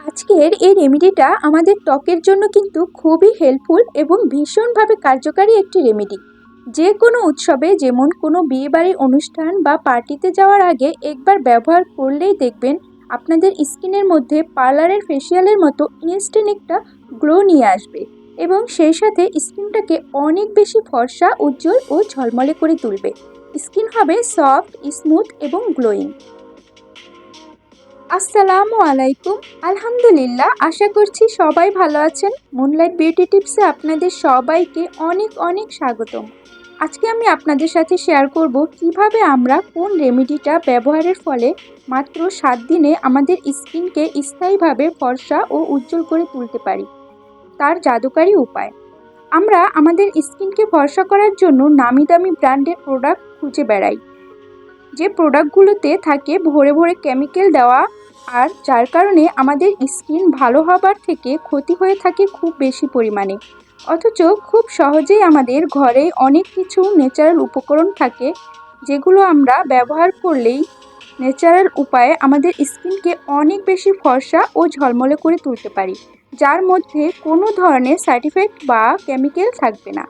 আজকের এই রেমেডিটা আমাদের ত্বকের জন্য কিন্তু খুবই হেল্পফুল এবং ভীষণভাবে কার্যকারী একটি রেমেডি যে কোনো উৎসবে যেমন কোনো বিয়েবাড়ির অনুষ্ঠান বা পার্টিতে যাওয়ার আগে একবার ব্যবহার করলেই দেখবেন আপনাদের স্কিনের মধ্যে পার্লারের ফেসিয়ালের মতো ইনস্ট্যান্ট একটা গ্লো নিয়ে আসবে এবং সেই সাথে স্কিনটাকে অনেক বেশি ফর্সা, উজ্জ্বল ও ঝলমলে করে তুলবে। স্কিন হবে সফট স্মুথ এবং গ্লোয়িং আসসালামু আলাইকুম। আলহামদুলিল্লাহ, আশা করছি সবাই ভালো আছেন। মুনলাইট বিউটি টিপসে আপনাদের সবাইকে অনেক অনেক স্বাগতম। আজকে আমি আপনাদের সাথে শেয়ার করব কীভাবে আমরা কোন রেমেডিটা ব্যবহারের ফলে মাত্র সাত দিনে আমাদের স্কিনকে স্থায়ীভাবে ফর্সা ও উজ্জ্বল করে তুলতে পারি। তার জাদুকারী উপায়। আমরা আমাদের স্কিনকে ফর্সা করার জন্য নামি দামি ব্র্যান্ডের প্রোডাক্ট খুঁজে বেড়াই। যে প্রোডাক্টগুলোতে থাকে ভরে ভরে কেমিক্যাল দেওয়া আর যার কারণে আমাদের স্কিন ভালো হবার থেকে ক্ষতি হয়ে থাকে খুব বেশি পরিমাণে। অথচ খুব সহজেই আমাদের ঘরে অনেক কিছু ন্যাচারাল উপকরণ থাকে, যেগুলো আমরা ব্যবহার করলেই ন্যাচারাল উপায়ে আমাদের স্কিনকে অনেক বেশি ফর্সা ও ঝলমলে করে তুলতে পারি, যার মধ্যে কোনো ধরনের সাইড ইফেক্ট বা কেমিক্যাল থাকবে না।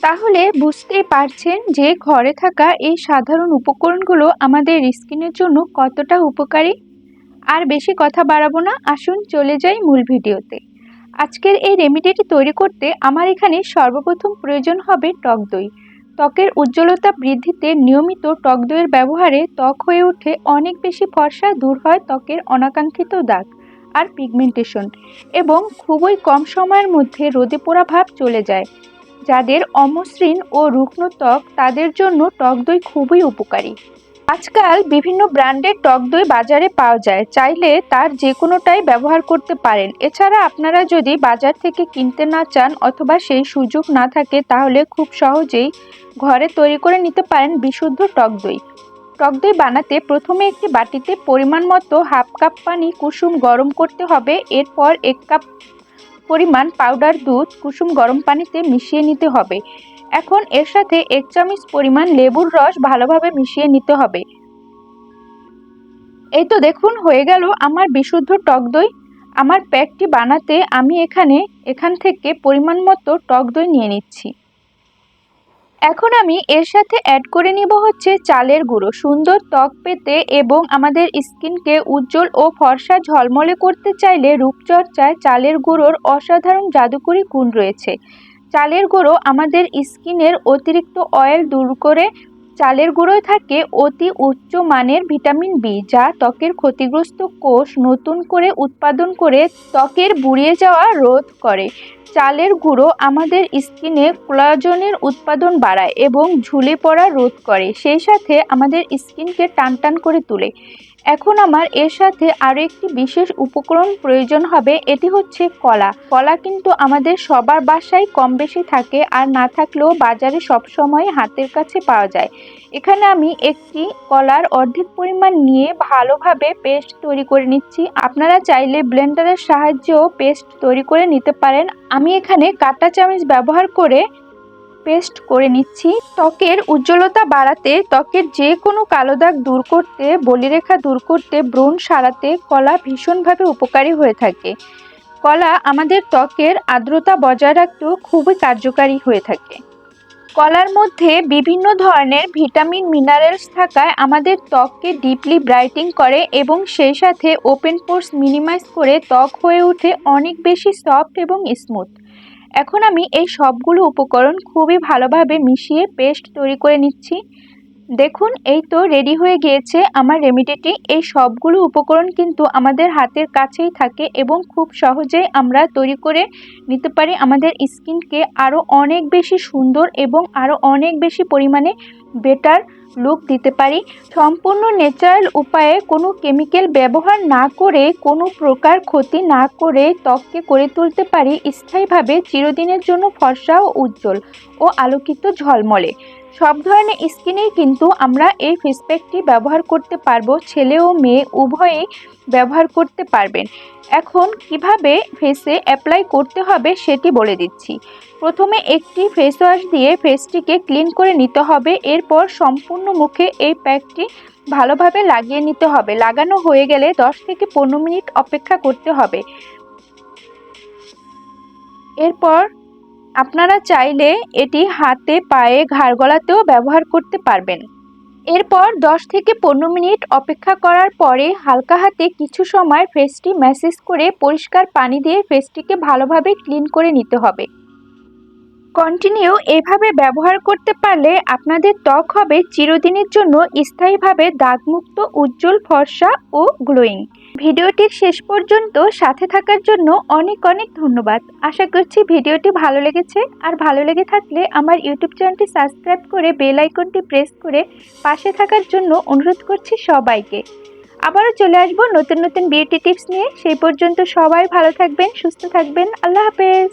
তাহলে বুঝতেই পারছেন যে ঘরে থাকা এই সাধারণ উপকরণগুলো আমাদের স্কিনের জন্য কতটা উপকারী? আর বেশি কথা বাড়াবো না। আসুন চলে যাই মূল ভিডিওতে। আজকের এই রেমিডিটি তৈরি করতে আমার এখানে সর্বপ্রথম প্রয়োজন হবে টক দই। ত্বকের উজ্জ্বলতা বৃদ্ধিতে নিয়মিত টক দইয়ের ব্যবহারে ত্বক হয়ে ওঠে অনেক বেশি ফর্সা দূর হয় ত্বকের অনাকাঙ্ক্ষিত দাগ আর পিগমেন্টেশন এবং খুবই কম সময়ের মধ্যে রোদে পোড়া ভাব চলে যায়। যাদের অমসৃণ ও রুগ্ন ত্বক তাদের জন্য টক দই খুবই উপকারী। আজকাল বিভিন্ন ব্র্যান্ডের টক দই বাজারে পাওয়া যায়। চাইলে তার যে কোনোটাই ব্যবহার করতে পারেন। এছাড়া আপনারা যদি বাজার থেকে কিনতে না চান অথবা সেই সুযোগ না থাকে, তাহলে খুব সহজেই ঘরে তৈরি করে নিতে পারেন বিশুদ্ধ টক দই। টক দই বানাতে প্রথমে একটি বাটিতে পরিমাণ মতো হাফ কাপ পানি কুসুম গরম করতে হবে। এরপর এক কাপ পরিমাণ পাউডার দুধ কুসুম গরম পানিতে মিশিয়ে নিতে হবে। এখন এর সাথে এক চামচ পরিমাণ লেবুর রস ভালোভাবে মিশিয়ে নিতে হবে। এই তো দেখুন, হয়ে গেল আমার বিশুদ্ধ টক দই। আমার প্যাকটি বানাতে আমি এখানে, এখান থেকে পরিমাণ মতো টক দই নিয়ে নিচ্ছি। এখন আমি এর সাথে অ্যাড করে নিব হচ্ছে চালের গুঁড়ো। সুন্দর ত্বক পেতে এবং আমাদের স্কিনকে উজ্জ্বল ও ফর্সা ঝলমলে করতে চাইলে রূপচর্চায় চালের গুঁড়োর অসাধারণ জাদুকরী গুণ রয়েছে। চালের গুঁড়ো আমাদের স্কিনের অতিরিক্ত অয়েল দূর করে চালের গুঁড়োয় থাকে অতি উচ্চ মানের ভিটামিন বি, যা ত্বকের ক্ষতিগ্রস্ত কোষ নতুন করে উৎপাদন করে ত্বকের বুড়িয়ে যাওয়া রোধ করে। চালের গুঁড়ো আমাদের স্কিনে কোলাজনের উৎপাদন বাড়ায় এবং ঝুলে পড়া রোধ করে, সেই সাথে আমাদের স্কিনকে টান টান করে তোলে। এখন আমার এর সাথে আরও একটি বিশেষ উপকরণ প্রয়োজন হবে, এটি হচ্ছে কলা। কলা কিন্তু আমাদের সবার বাসায় কম বেশি থাকে আর না থাকলেও বাজারে সবসময় হাতের কাছে পাওয়া যায়। এখানে আমি একটি কলার অর্ধেক পরিমাণ নিয়ে ভালোভাবে পেস্ট তৈরি করে নিচ্ছি। আপনারা চাইলে ব্লেন্ডারের সাহায্যেও পেস্ট তৈরি করে নিতে পারেন। আমি এখানে কাঁটা চামচ ব্যবহার করে পেস্ট করে নিচ্ছি। ত্বকের উজ্জ্বলতা বাড়াতে, ত্বকের যে কোনো কালো দাগ দূর করতে, বলিরেখা দূর করতে ব্রণ সারাতে কলা ভীষণভাবে উপকারী হয়ে থাকে। কলা আমাদের ত্বকের আর্দ্রতা বজায় রাখতেও খুবই কার্যকারী হয়ে থাকে। কলার মধ্যে বিভিন্ন ধরনের ভিটামিন, মিনারেলস থাকায় আমাদের ত্বককে ডিপলি ব্রাইটিং করে এবং সেই সাথে ওপেন পোর্স মিনিমাইজ করে ত্বক হয়ে ওঠে অনেক বেশি সফট এবং স্মুথ। এখন আমি এই সবগুলো উপকরণ খুবই ভালোভাবে মিশিয়ে পেস্ট তৈরি করে নিচ্ছি। দেখুন, এই তো রেডি হয়ে গিয়েছে আমার রেমিডিটি এই সবগুলো উপকরণ কিন্তু আমাদের হাতের কাছেই থাকে এবং খুব সহজেই আমরা তৈরি করে নিতে পারি। আমাদের স্কিনকে আরও অনেক বেশি সুন্দর এবং আরও অনেক বেশি পরিমাণে বেটার লুক দিতে পারি। সম্পূর্ণ ন্যাচারাল উপায়ে কোনো কেমিক্যাল ব্যবহার না করে, কোনো প্রকার ক্ষতি না করে ত্বককে করে তুলতে পারি। স্থায়ীভাবে চিরদিনের জন্য ফর্সা ও উজ্জ্বল ও আলোকিত ঝলমলে। সব ধরনের স্কিনেই কিন্তু আমরা এই ফেস প্যাকটি ব্যবহার করতে পারব, ছেলে ও মেয়ে উভয়েই ব্যবহার করতে পারবেন। এখন কীভাবে ফেসে অ্যাপ্লাই করতে হবে সেটি বলে দিচ্ছি। প্রথমে একটি ফেস ওয়াশ দিয়ে ফেসটিকে ক্লিন করে নিতে হবে, এরপর সম্পূর্ণ মুখে এই প্যাকটি ভালোভাবে লাগিয়ে নিতে হবে। লাগানো হয়ে গেলে দশ থেকে পনেরো মিনিট অপেক্ষা করতে হবে। এরপর আপনারা চাইলে এটি হাতে, পায়ে, ঘাড় গলাতেও ব্যবহার করতে পারবেন। এরপর দশ থেকে পনেরো মিনিট অপেক্ষা করার পরে হালকা হাতে কিছু সময় ফেসটি ম্যাসেজ করে পরিষ্কার পানি দিয়ে ফেসটিকে ভালোভাবে ক্লিন করে নিতে হবে। কন্টিনিউ এভাবে ব্যবহার করতে পারলে আপনাদের ত্বক হবে চিরদিনের জন্য স্থায়ীভাবে দাগমুক্ত, উজ্জ্বল, ফর্সা ও গ্লোয়িং। ভিডিওটির শেষ পর্যন্ত সাথে থাকার জন্য অনেক অনেক ধন্যবাদ। আশা করছি ভিডিওটি ভালো লেগেছে। আর ভালো লেগে থাকলে আমার ইউটিউব চ্যানেলটি সাবস্ক্রাইব করে বেল আইকনটি প্রেস করে পাশে থাকার জন্য অনুরোধ করছি সবাইকে। আবারও চলে আসব নতুন নতুন বিউটি টিপস নিয়ে। সেই পর্যন্ত সবাই ভালো থাকবেন, সুস্থ থাকবেন। আল্লাহ হাফেজ।